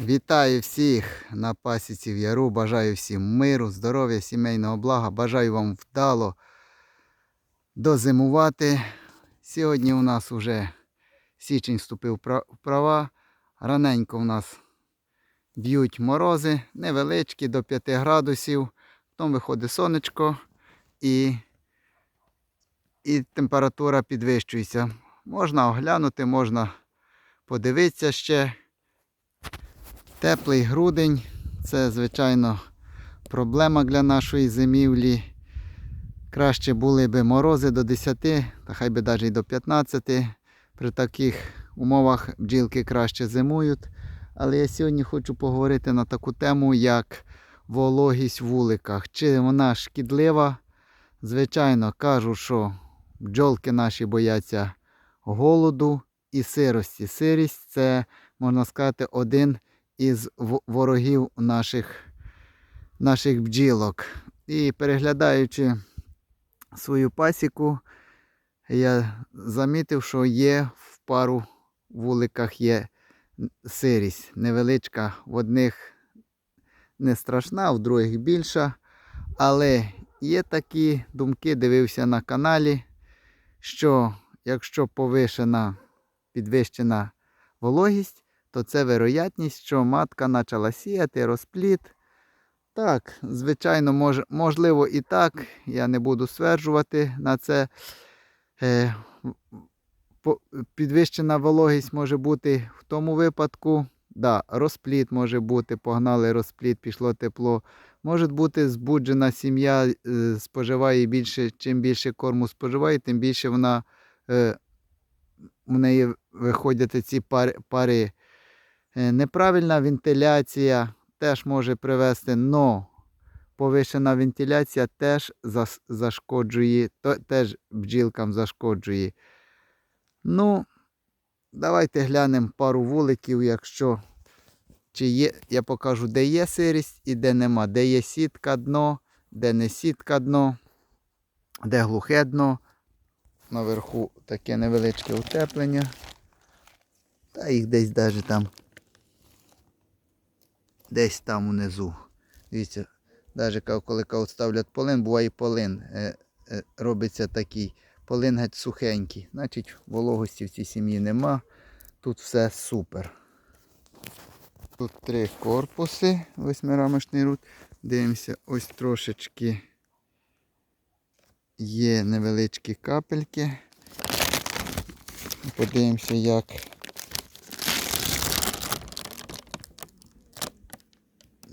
Вітаю всіх на пасіці в Яру. Бажаю всім миру, здоров'я, сімейного блага. Бажаю вам вдало дозимувати. Сьогодні у нас вже січень вступив в пра- в права. Раненько у нас б'ють морози, невеличкі до 5 градусів. Потім виходить сонечко і, і температура підвищується. Можна оглянути, можна подивитися ще. Теплий грудень це, звичайно, проблема для нашої зимівлі. Краще були б морози до 10, та хай би навіть до 15. При таких умовах бджілки краще зимують. Але я сьогодні хочу поговорити на таку тему, як вологість в вуликах. Чи вона шкідлива? Звичайно, кажу, що бджолки наші бояться голоду і сирості. Сирість це, можна сказати, один із ворогів наших, наших бджілок. І переглядаючи свою пасіку, я замітив, що є в пару вуликах є сирість. Невеличка, в одних не страшна, в других більша. Але є такі думки, дивився на каналі, що якщо повишена, підвищена вологість, то це вероятність, що матка почала сіяти розплід. Так, звичайно, мож, можливо і так. Я не буду стверджувати на це. Е, підвищена вологість може бути в тому випадку. Да, розплід може бути, погнали розплід, пішло тепло. Може бути збуджена сім'я, е, споживає більше, чим більше корму споживає, тим більше вона е, в неї виходять ці пари. пари. Е, Неправильна вентиляція теж може привести, но повишена вентиляція теж зашкоджує, теж бджілкам зашкоджує. Ну, давайте глянемо пару вуликів, якщо чи є, я покажу, де є сирість і де нема, де є сітка дно, де не сітка дно, де глухе дно. Наверху таке невеличке утеплення. Та їх десь навіть там. Десь там унизу. Дивіться, навіть коли ставлять полин, буває полин. Е, е, робиться такий полин геть сухенький. Значить, вологості в цій сім'ї нема. Тут все супер. Тут три корпуси, восьмирамочний рут. Дивимося, ось трошечки є невеличкі капельки. Подивимося, як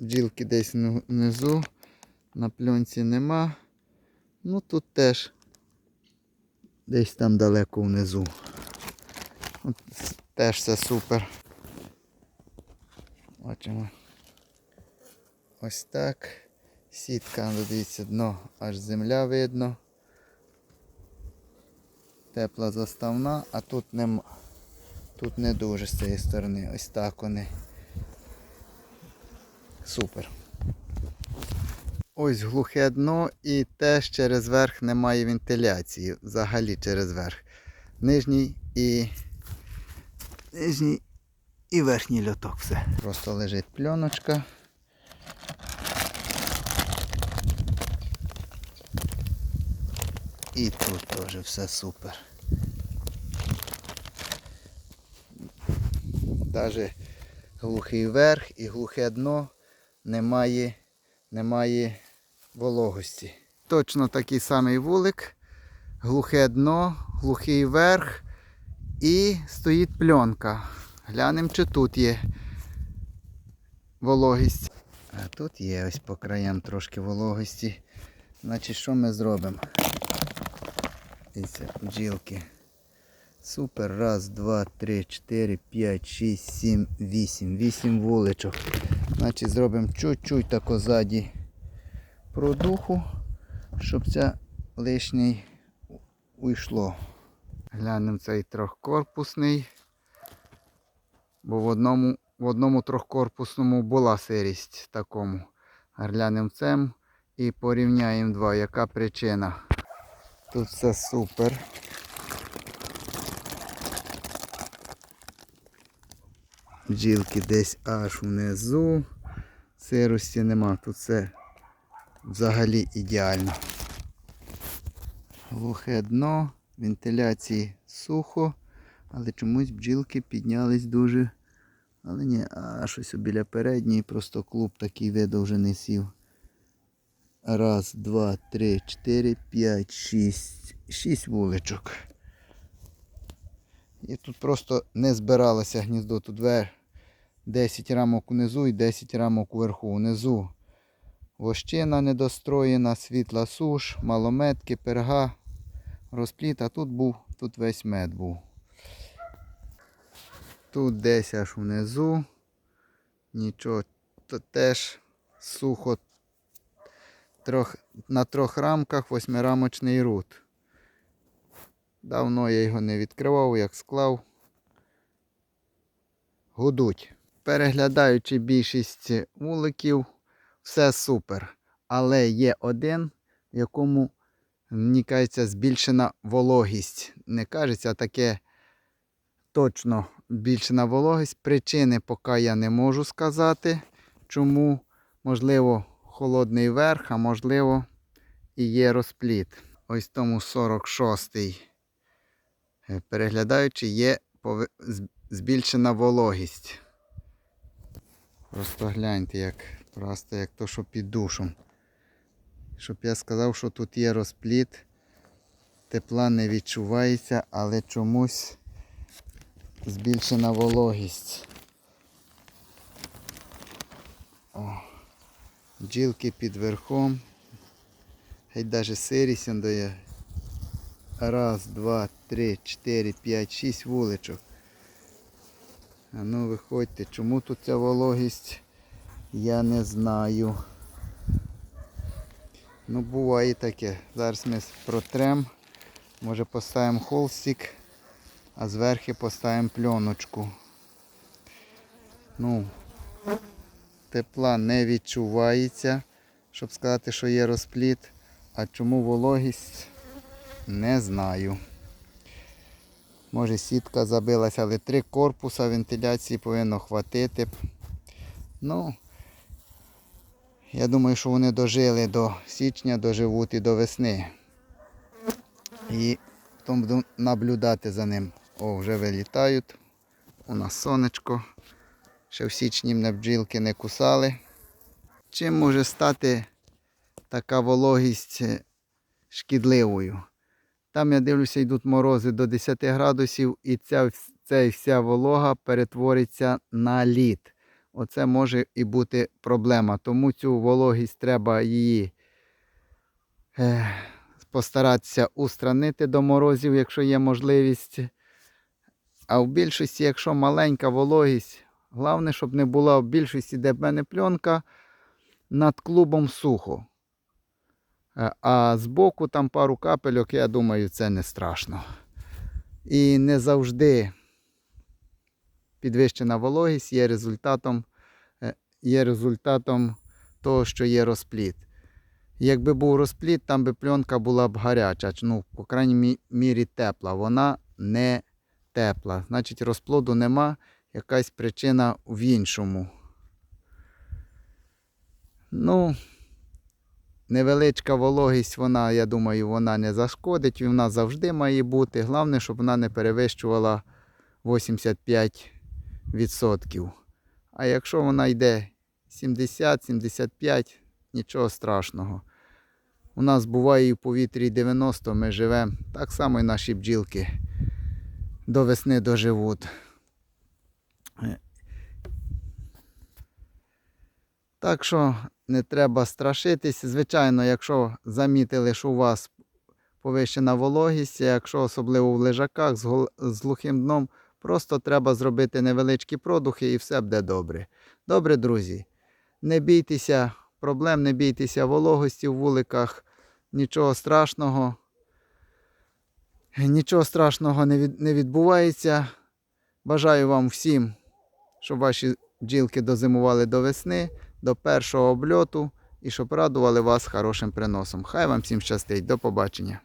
бджілки десь внизу, на пленці нема. Ну тут теж десь там далеко внизу. От теж все супер. Бачимо. Ось так. Сітка, ну, дивіться, дно, аж земля видно. Тепла заставна, а тут нема. Тут не дуже з цієї сторони. Ось так вони. Супер. Ось глухе дно і теж через верх немає вентиляції. Взагалі через верх. Нижній і нижній і верхній льоток все. Просто лежить пленочка. І тут теж все супер. Даже глухий верх і глухе дно немає, немає вологості. Точно такий самий вулик, глухе дно, глухий верх і стоїть пленка. Глянемо, чи тут є вологість. А тут є ось по краям трошки вологості. Значить, що ми зробимо? Дивіться, бджілки. Супер. Раз, два, три, чотири, п'ять, шість, сім, вісім. Вісім вуличок. Значить, зробимо чуть-чуть тако ззаді продуху, щоб це лишній уйшло. Глянемо цей трьохкорпусний. Бо в одному, в одному трьохкорпусному була сирість такому. Глянемо цим і порівняємо два. Яка причина? Тут все супер. Бджілки десь аж внизу. Сирості нема. Тут все взагалі ідеально. Глухе дно, вентиляції сухо, але чомусь бджілки піднялись дуже. Але ні, а щось біля передньої, просто клуб такий видовжений сів. Раз, два, три, чотири, п'ять, шість. Шість вуличок. І тут просто не збиралося гніздо. Тут вер 10 рамок унизу і 10 рамок уверху. Унизу вощина недостроєна, світла суш, малометки, перга, розпліт, а тут був, тут весь мед був. Тут десь аж внизу. Нічого, то теж сухо. Трох, на трьох рамках восьмирамочний рут. Давно я його не відкривав, як склав. Гудуть. Переглядаючи більшість вуликів, все супер. Але є один, в якому, мені кажеться, збільшена вологість. Не кажеться, а таке точно збільшена вологість. Причини поки я не можу сказати. Чому, можливо, холодний верх, а можливо, і є розпліт. Ось тому 46-й. Е, Переглядаючи, є збільшена вологість. Просто гляньте, як просто як то, що під душем. Щоб я сказав, що тут є розпліт, тепла не відчувається, але чомусь збільшена вологість. О, бджілки під верхом. Геть навіть сирість дає. Раз, два, три, чотири, п'ять, шість вуличок. А ну виходьте, чому тут ця вологість? Я не знаю. Ну буває таке. Зараз ми протрем. Може поставимо холстик, а зверху поставимо пленочку. Ну, тепла не відчувається, щоб сказати, що є розпліт. А чому вологість? Не знаю. Може сітка забилася, але три корпуса вентиляції повинно хватити. Ну, я думаю, що вони дожили до січня, доживуть і до весни. І потім буду наблюдати за ним. О, вже вилітають. У нас сонечко. Ще в січні мене бджілки не кусали. Чим може стати така вологість е, шкідливою? Там я дивлюся, йдуть морози до 10 градусів, і ця, ця вся волога перетвориться на лід. Оце може і бути проблема. Тому цю вологість треба її е, постаратися устранити до морозів, якщо є можливість. А в більшості, якщо маленька вологість, головне, щоб не була в більшості, де в мене пленка, над клубом сухо. Е, А збоку там пару капельок, я думаю, це не страшно. І не завжди підвищена вологість є результатом, е, є результатом того, що є розпліт. Якби був розпліт, там би пленка була б гаряча, ну, по крайній мірі тепла. Вона не тепла. Значить, розплоду нема, якась причина в іншому. Ну, невеличка вологість, вона, я думаю, вона не зашкодить, вона завжди має бути. Головне, щоб вона не перевищувала 85%. А якщо вона йде 70-75, нічого страшного. У нас буває і в повітрі 90, ми живемо. Так само і наші бджілки до весни доживуть. Так що не треба страшитись. Звичайно, якщо замітили, що у вас повищена вологість, якщо особливо в лежаках з, глухим дном, просто треба зробити невеличкі продухи і все буде добре. Добре, друзі. Не бійтеся проблем, не бійтеся вологості в вуликах, нічого страшного. Нічого страшного не, від, не відбувається. Бажаю вам всім, щоб ваші бджілки дозимували до весни, до першого обльоту і щоб радували вас хорошим приносом. Хай вам всім щастить. До побачення.